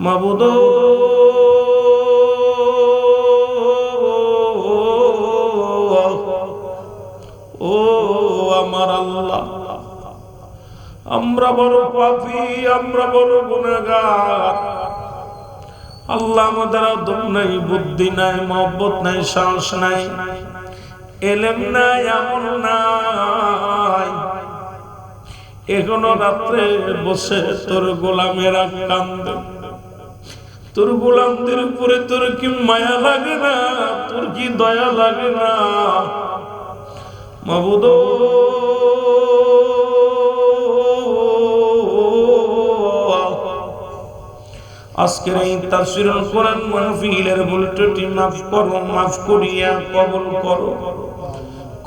মাবুদ। ও, আমার আল্লাহ। আমরা বড় পাপি, আমরা বড় গুণাগার আল্লাহ আমাদের দম নাই, বুদ্ধি নাই, মহব্বত নাই, সাহস নাই। এলেম নাই, আমল নাই। এখনও রাত্রে বসে তোর গোলামেরা কান্দে। তোর গোলামদের উপরে তোর কি মায়া লাগে না? তোর কি দয়া লাগে না? মাবুদ। আজকের এই তাফসীরুল কোরআন মাহফিলের ত্রুটি মাফ করো, মাফ করিয়া কবুল করো।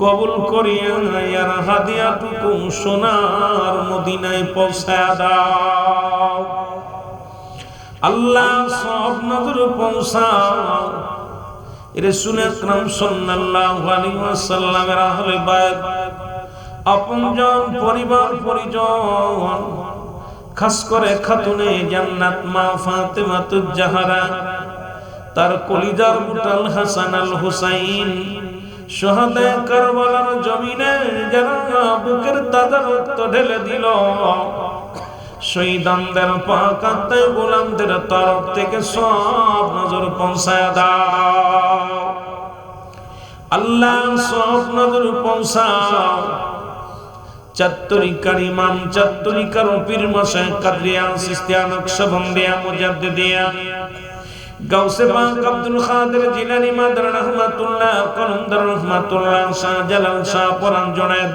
কবুল করিয়া ইয়ার হাদিয়াটুকু সোনার মদিনায় পৌঁছায় দাও। আল্লাহ সব নজর পৌঁছাও। রাসূল আকরাম সাল্লাল্লাহু আলাইহি ওয়াসাল্লামের আহলে বায়ত আপনজন পরিবার, পরিজন, খাস করে খাতুনে জান্নাত মা ফাতেমাতুজ জাহরা তার কলিজার বুটাল হাসান আল হুসাইন শহদে কারবালার জমিনে যারা বুকের তাজা রক্ত ঢেলে দিল। শহীদানদের পাকাতে গোলামদের তরফ থেকে সব নজর পৌঁছায় দাও। আল্লাহ সব নজর পৌঁছাও। চাত্তরিকার ইমাম, চাত্তরিকার পীর মাসে কাদরিয়া সিস্তিয়া নকশবন্দিয়া মুজাদ্দিদিয়া, গাউসে পাক আব্দুল খাদের জিলানী, মাদার রহমাতুল্লাহ, কলমদার রহমাতুল্লাহ, শাহ জালাল শাহ পরান জনায়েত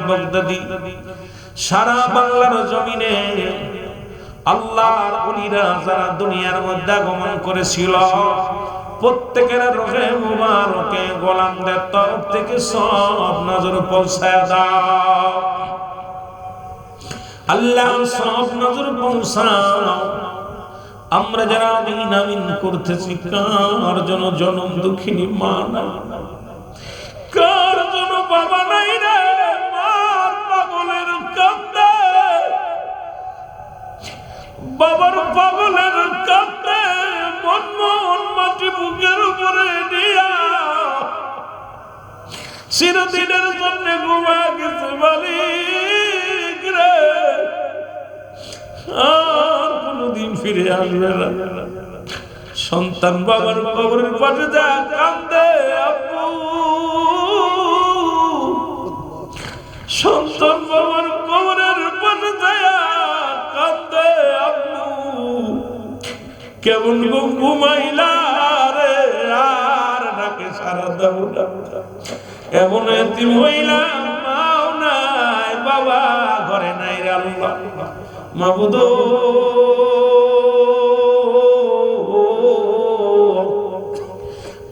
সারা বাংলার জমিনে যারা দুনিয়ার মধ্যে আগমন করেছিল, প্রত্যেকের রোহে মুবারকে গোলামদের তরফ থেকে সব নজর পৌঁছায় দাও। আল্লাহ সব নজর পৌঁছাও। আমরা যারা আমিন আমিন করতেছি, কার জন্য জনম দুঃখিনী মা না কার ফিরে আসবে না। সন্তান বাবার কবরের পাশে যা কান্দে আপু। সন্তান বাবার কবরের পাশে যায় কান্দে আপু। কেমন ঘুমাইলা রে, আর ডাকে সারা দাও এমন একটি মহিলা মাও নাই, বাবা ঘরে নাই রে আল্লাহ। মাবুদ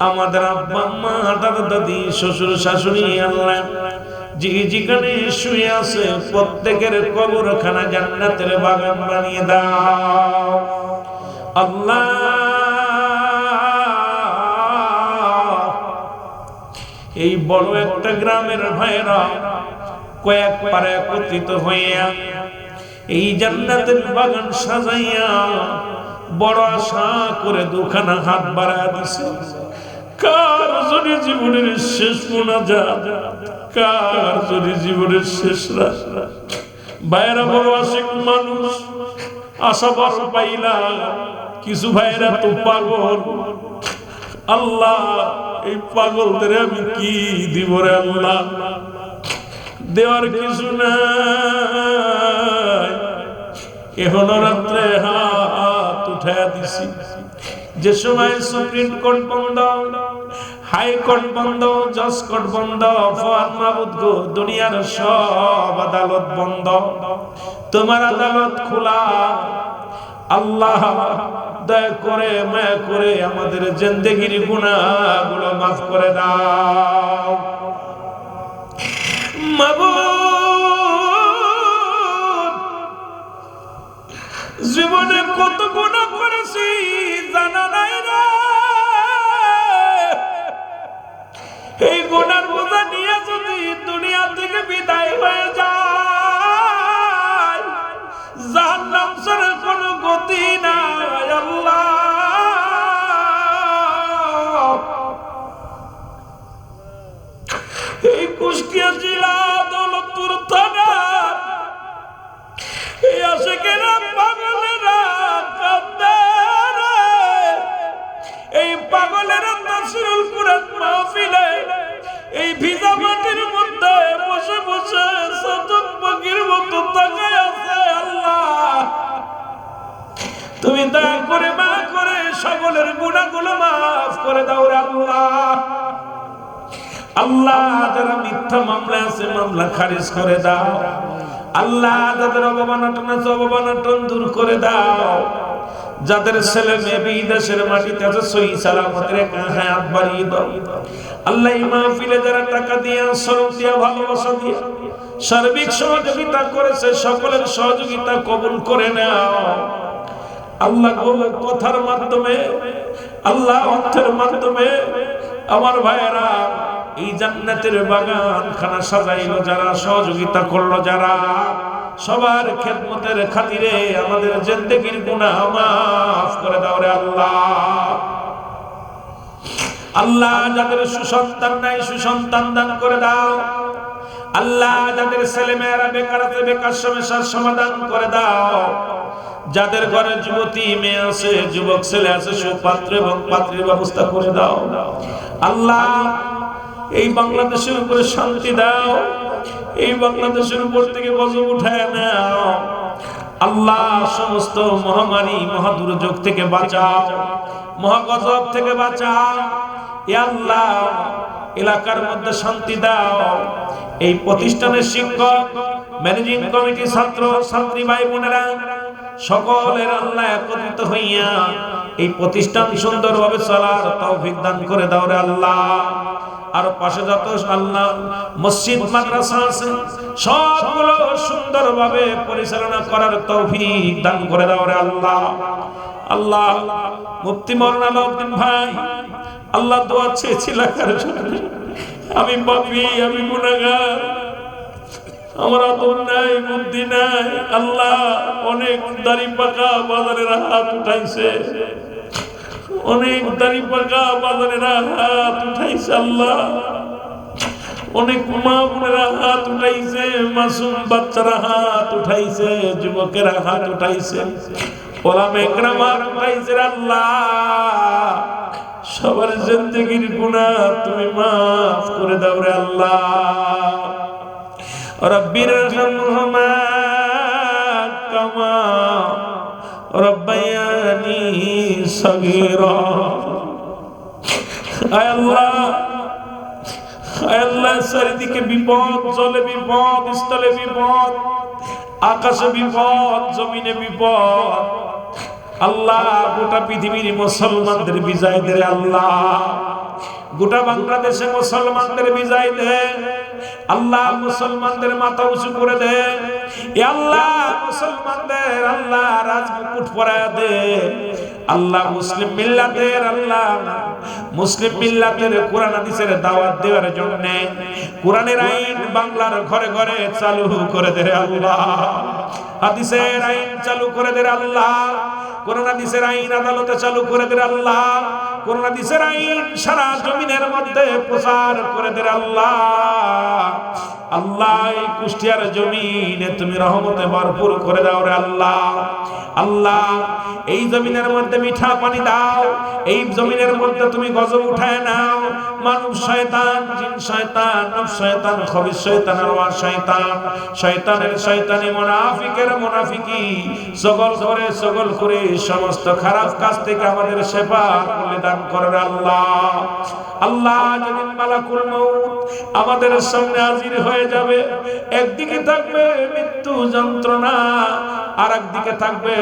আমাদের আব্বা, মা, দাদা, দাদি, শ্বশুর, শাশুড়ি, আল্লাহ যে যেখানে শুয়ে আছে প্রত্যেকের কবরখানা জান্নাতের বাগান বানিয়ে দাও। আল্লাহ এই বড় একটা গ্রামের ভাইরা কয়েক পারে একত্রিত হইয়া এই জান্নাতের বাগান সাজাইয়া বড় আশা করে দুখানা হাত বাড়া দিছে। কার যদি জীবনের শেষ মোনা যা কার যদি জীবনের শেষ ভাইরা বড় আশিক মানুষ, আশা বড় পাইলা। কিছু ভাইরা তো পাগল। আল্লাহ, এই পাগলদের আমি কি দিব রে আল্লাহ? দেওয়ার কিছু নাই। এখন রাত্রে হাত উঠায় দিছি। যে সময় সুপ্রিম কোর্ট বন্ধ হাইকোর্ট বন্ধ, জজ কোর্ট বন্ধ ফর মাহবুদ গো, দুনিয়ার সব আদালত বন্ধ। তোমার আদালত খোলা। আল্লাহ, দয়া করে, মায়া করে আমাদের জিন্দগির গুনাহগুলো মাফ করে দাও। মাবুদ, জীবনে কত তুমি দয়া করে মা করে, সকলের গুণাগুলো মাফ করে দাও আল্লাহ। আল্লাহ যারা মিথ্যা মামলা আছে, মামলা খারিজ করে দাও। আল্লাহ যাদের অবমানটন আছে অবমানটন দূর করে দাও। যাদের ছেলে মেয়ে বিদেশের মাটিতে আছে সহি সালামতের এক হায়াত বাড়িয়ে দাও। আল্লাহ মাহফিলে যারা টাকা দিয়ে সরব দিয়া, ভালোবাসা দিয়া, সার্বিক সহযোগিতা করেছে, সকলের সহযোগিতা কবুল করে নাও। আল্লাহ কথার মাধ্যমে, আল্লাহ অর্থের মাধ্যমে আমার ভাইয়েরা এই জান্নাতের বাগান খানা সাজাইলো যারা, সহযোগিতা করল যারা, সবার খেদমতের খাতিরে আমাদের জিন্দেগির গুনাহ মাফ করে দাও রে আল্লাহ। আল্লাহ যাদের সুসন্তান নাই, সুসন্তান দান করে দাও। আল্লাহ যাদের ছেলে মেয়েরা বেকার সমস্যার সমাধান করে দাও। যাদের ঘরে যুবতী মেয়ে আছে, যুবক ছেলে আছে, সুপাত্র এবং পাত্রীর ব্যবস্থা করে দাও। আল্লাহ, এই বাংলাদেশের উপরে শান্তি দাও। এই বাংলাদেশের উপর থেকে গজব উঠায় নাও। আল্লাহ, সমস্ত মহামারী, মহাদুর্যোগ থেকে বাঁচাও। মহাগজব থেকে বাঁচাও। আল্লাহ এলাকার মধ্যে শান্তি দাও। এই প্রতিষ্ঠানের শিক্ষক ম্যানেজিং কমিটি ছাত্র, ছাত্রী ভাই বোনেরা, সকলের আল্লাহ একত্রিত হইয়া এই প্রতিষ্ঠান সুন্দরভাবে চলার তৌফিক দান করে দাও রে আল্লাহ। আর পাশে যত আল্লাহ মসজিদ, মাদ্রাসা আছে, সবগুলো সুন্দরভাবে পরিচালনা করার তৌফিক দান করে দাও রে আল্লাহ। আল্লাহ, মুফতি আলাউদ্দিন ভাই আল্লাহ দোয়া চেয়েছি লাগার আমি পাপি, আমি গুনাহগার। আমার আদর নাই, বুদ্ধি নাই। আল্লাহ অনেক দাড়ি পাকা বাজারের হাত উঠাইছে। অনেক দাড়ি পাকা বাজারের হাত উঠাইছে আল্লাহ। অনেক মা বোনেরা হাত উঠাইছে, মাসুম বাচ্চারা হাত উঠাইছে, যুবকেরা হাত উঠাইছে। ওলা মেঘরাম হাত উঠাইছে আল্লাহ। সবার জিন্দগির গুণা তুমি মাফ করে দাও রে আল্লাহ। রব্বির রহমা কামা। রব্বায়ানি সগীরা। আয় আল্লাহ আয় আল্লাহ, চারিদিকে বিপদ, জলে বিপদ, স্থলে বিপদ, আকাশে বিপদ, জমিনে বিপদ। আল্লাহ, গোটা পৃথিবীর মুসলমানদের বিজয় দে আল্লাহ। গোটা বাংলাদেশে মুসলমানদের বিজয় দে আল্লাহ মুসলমানদের মাথা উঁচু করে দে আল্লাহ মুসলমানদের আল্লাহ রাজমুকুট পরায় দে আল্লাহ মুসলিম মিল্লাতের আল্লাহ মুসলিম মিল্লাতের কোরআন হাদিসের দাওয়াত দেওয়ার জন্য কোরআনের আইন বাংলার ঘরে ঘরে চালু করে দে আল্লাহ। হাদিসের আইন চালু করে দে আল্লাহ। কোরআন হাদিসের আইন আদালতে চালু করে দে আল্লাহ। কোরআন হাদিসের আইন সারা জমিনের মধ্যে প্রচার করে দে আল্লাহ। আল্লাহ, এই কুষ্টিয়ার জমিনে তুমি রহমতে ভরপুর করে দাও রে আল্লাহ। আল্লাহ, এই জমিনের মধ্যে মিঠা পানি দাও। এই জমিনের মধ্যে তুমি গজব উঠায় নাও। মানব শয়তান, জিন শয়তান নফ শয়তান খবিস শয়তান আর শয়তান, শয়তানের শয়তানি মুনাফিকের মুনাফিকি সকল সকল করে সমস্ত খারাপ কাজ থেকে আমাদের সেবা দান করেন আল্লাহ। আল্লাহ যেদিন মালাকুল আমাদের সামনে হাজির হয়ে যাবে, একদিকে থাকবে মৃত্যু যন্ত্রণা আর একদিকে থাকবে